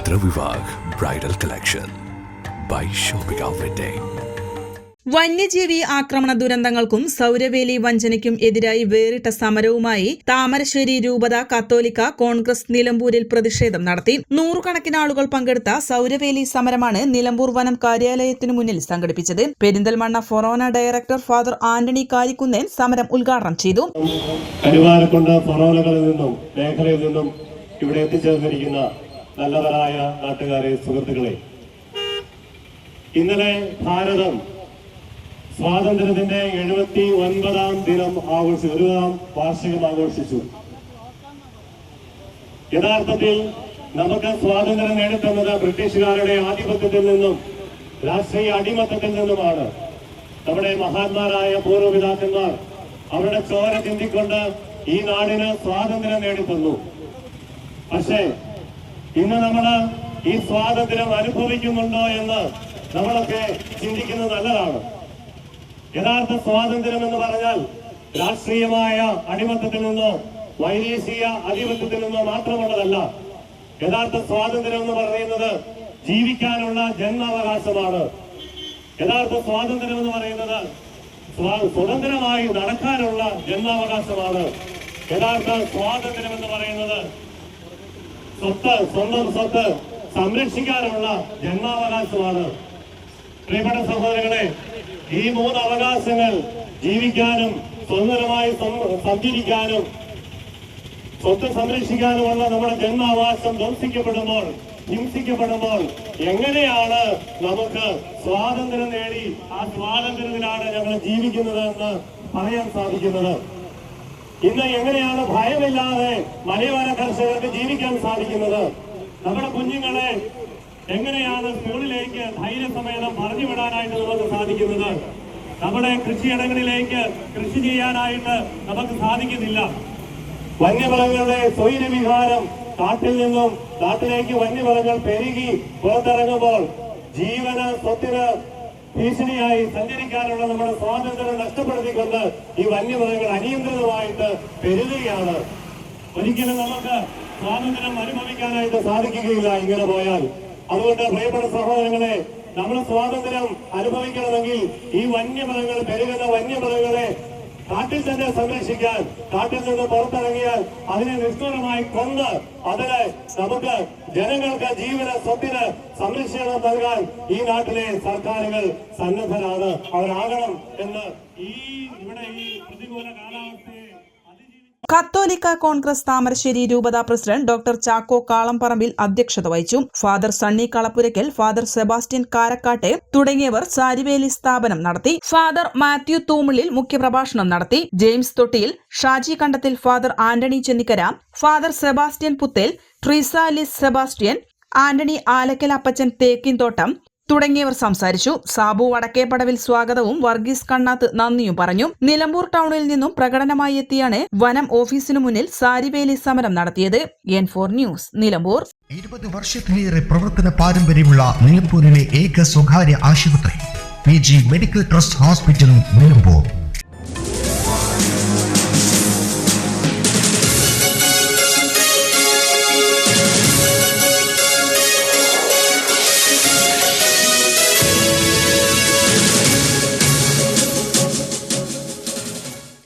ചരിത്ര Vivah bridal collection by shopping wedding വന്യജീവി ആക്രമണ ദുരന്തങ്ങൾക്കും സൗരവേലി വഞ്ചനയ്ക്കും എതിരായി വേറിട്ട സമരവുമായി താമരശ്ശേരി രൂപത കത്തോലിക്ക കോൺഗ്രസ് നിലമ്പൂരിൽ പ്രതിഷേധം നടത്തി. നൂറുകണക്കിന് ആളുകൾ പങ്കെടുത്ത സൗരവേലി സമരമാണ് നിലമ്പൂർ വനം കാര്യാലയത്തിനു മുന്നിൽ സംഘടിപ്പിച്ചത്. Perinthalmanna forane director Father Antony Karikkunnen സമരം ഉദ്ഘാടനം ചെയ്തു. നിന്നും മേഖലയിൽ നിന്നും ഇവിടെ എത്തിച്ചേർന്നിരിക്കുന്ന നല്ലവരായ നാട്ടുകാരെ സുഹൃത്തുക്കളെ ഇന്നലെ ഭാരതം സ്വാതന്ത്ര്യത്തിന്റെ എഴുപത്തി ഒൻപതാം ദിനം ആഘോഷിച്ചു ഒരുതാം വാർഷികം ആഘോഷിച്ചു. യഥാർത്ഥത്തിൽ നമുക്ക് സ്വാതന്ത്ര്യം നേടിത്തന്നത് ബ്രിട്ടീഷുകാരുടെ ആധിപത്യത്തിൽ നിന്നും രാഷ്ട്രീയ അടിമത്തത്തിൽ നിന്നുമാണ്. നമ്മുടെ മഹാന്മാരായ പൂർവപിതാക്കന്മാർ അവരുടെ ചോര ചിന്തിക്കൊണ്ട് ഈ നാടിന് സ്വാതന്ത്ര്യം നേടിത്തന്നു. പക്ഷേ ഇന്ന് നമ്മൾ ഈ സ്വാതന്ത്ര്യം അനുഭവിക്കുന്നുണ്ടോ എന്ന് നമ്മളൊക്കെ ചിന്തിക്കുന്നത് നല്ലതാണ്. യഥാർത്ഥ സ്വാതന്ത്ര്യം എന്ന് പറഞ്ഞാൽ രാഷ്ട്രീയമായ അടിമത്തത്തിൽ നിന്നോ വൈദേശീയ അധിപത്യത്തിൽ നിന്നോ മാത്രമുള്ളതല്ല. യഥാർത്ഥ സ്വാതന്ത്ര്യം എന്ന് പറയുന്നത് ജീവിക്കാനുള്ള ജന്മാവകാശമാണ്. യഥാർത്ഥ സ്വാതന്ത്ര്യം എന്ന് പറയുന്നത് സ്വതന്ത്രമായി നടക്കാനുള്ള ജന്മാവകാശമാണ്. യഥാർത്ഥ സ്വാതന്ത്ര്യം എന്ന് പറയുന്നത് സ്വത്ത് സ്വന്തം സ്വത്ത് സംരക്ഷിക്കാനുള്ള ജന്മാവകാശമാണ്. പ്രിയപ്പെട്ട സഹോദരങ്ങളെ ഈ മൂന്ന് അവകാശങ്ങൾ ജീവിക്കാനും സ്വതന്ത്രമായി സം- സഞ്ചരിക്കാനും സ്വത്ത് സംരക്ഷിക്കാനുമുള്ള നമ്മുടെ ജന്മാവകാശം ധ്വംസിക്കപ്പെടുമ്പോൾ ഹിംസിക്കപ്പെടുമ്പോൾ എങ്ങനെയാണ് നമുക്ക് സ്വാതന്ത്ര്യം നേടി ആ സ്വാതന്ത്ര്യത്തിലാണ് ഞങ്ങൾ ജീവിക്കുന്നത് എന്ന് പറയാൻ സാധിക്കുന്നത്? ഇന്ന് എങ്ങനെയാണ് ഭയമില്ലാതെ മലയോര കർഷകർക്ക് ജീവിക്കാൻ സാധിക്കുന്നത്? നമ്മുടെ കുഞ്ഞുങ്ങളെ എങ്ങനെയാണ് സ്കൂളിലേക്ക് ധൈര്യസമേതം പറഞ്ഞു വിടാനായിട്ട് നമുക്ക് സാധിക്കുന്നത്? നമ്മുടെ കൃഷിയിടങ്ങളിലേക്ക് കൃഷി ചെയ്യാനായിട്ട് നമുക്ക് സാധിക്കുന്നില്ല. വന്യമൃഗങ്ങളുടെ സ്വൈരവിഹാരം കാട്ടിൽ നിന്നും കാട്ടിലേക്ക് വന്യമൃഗങ്ങൾ പെരുകി പുറത്തിറങ്ങുമ്പോൾ ജീവന് സ്വത്തിന് ഭീഷണിയായി സഞ്ചരിക്കാനുള്ള നമ്മുടെ സ്വാതന്ത്ര്യം നഷ്ടപ്പെടുത്തിക്കൊണ്ട് ഈ വന്യമൃഗങ്ങൾ അനിയന്ത്രിതമായിട്ട് പെരുകുകയാണ്. ഒരിക്കലും നമുക്ക് സ്വാതന്ത്ര്യം അനുഭവിക്കാനായിട്ട് സാധിക്കുകയില്ല ഇങ്ങനെ പോയാൽ. അതുകൊണ്ട് പ്രിയപ്പെട്ട സഹോദരങ്ങളെ നമ്മൾ സ്വാതന്ത്ര്യം അനുഭവിക്കണമെങ്കിൽ ഈ വന്യമൃഗങ്ങൾ പെരുകുന്ന വന്യമൃഗങ്ങളെ കാട്ടിൽ തന്നെ സംരക്ഷിക്കാൻ കാട്ടിൽ നിന്ന് പുറത്തിറങ്ങിയാൽ അതിനെ നിഷ്ഠൂരമായി കൊന്ന് അതിനെ നമുക്ക് ജനങ്ങൾക്ക് ജീവന സ്വത്തിന് സംരക്ഷണം നൽകാൻ ഈ നാട്ടിലെ സർക്കാരുകൾ സന്നദ്ധരാണ്. അവരാകണം എന്ന് ഈ ഇവിടെ ഈ പ്രതികൂല കാലാവസ്ഥയെ കത്തോലിക്ക കോൺഗ്രസ് താമരശ്ശേരി രൂപതാ പ്രസിഡന്റ് ഡോക്ടർ ചാക്കോ കാളംപറമ്പിൽ അധ്യക്ഷത വഹിച്ചു. Father Sunny Kalappurakkal father Sebastian കാരക്കാട്ടെ തുടങ്ങിയവർ സാരിവേലി സ്ഥാപനം നടത്തി. ഫാദർ മാത്യു തൂമിളിൽ മുഖ്യപ്രഭാഷണം നടത്തി. James Thottiyil Shaji Kandathil Father Antony Chennikkara Father Sebastian Puthel Treesalis Sebastian Antony Alakkal Appachan Thekkinthottam തുടങ്ങിയവർ സംസാരിച്ചു. സാബു വടക്കേപ്പടവിൽ സ്വാഗതവും വർഗീസ് കണ്ണാത്ത് നന്ദിയും പറഞ്ഞു. നിലമ്പൂർ ടൗണിൽ നിന്നും പ്രകടനമായി എത്തിയാണ് വനം ഓഫീസിനു മുന്നിൽ സാരിവേലി സമരം നടത്തിയത്. N four news Nilambur. ഇരുപത് വർഷത്തിലേറെ പ്രവർത്തന പാരമ്പര്യമുള്ള നിലമ്പൂരിലെ ഏക സ്വകാര്യ ആശുപത്രി P G medical trust hospital Nilambur.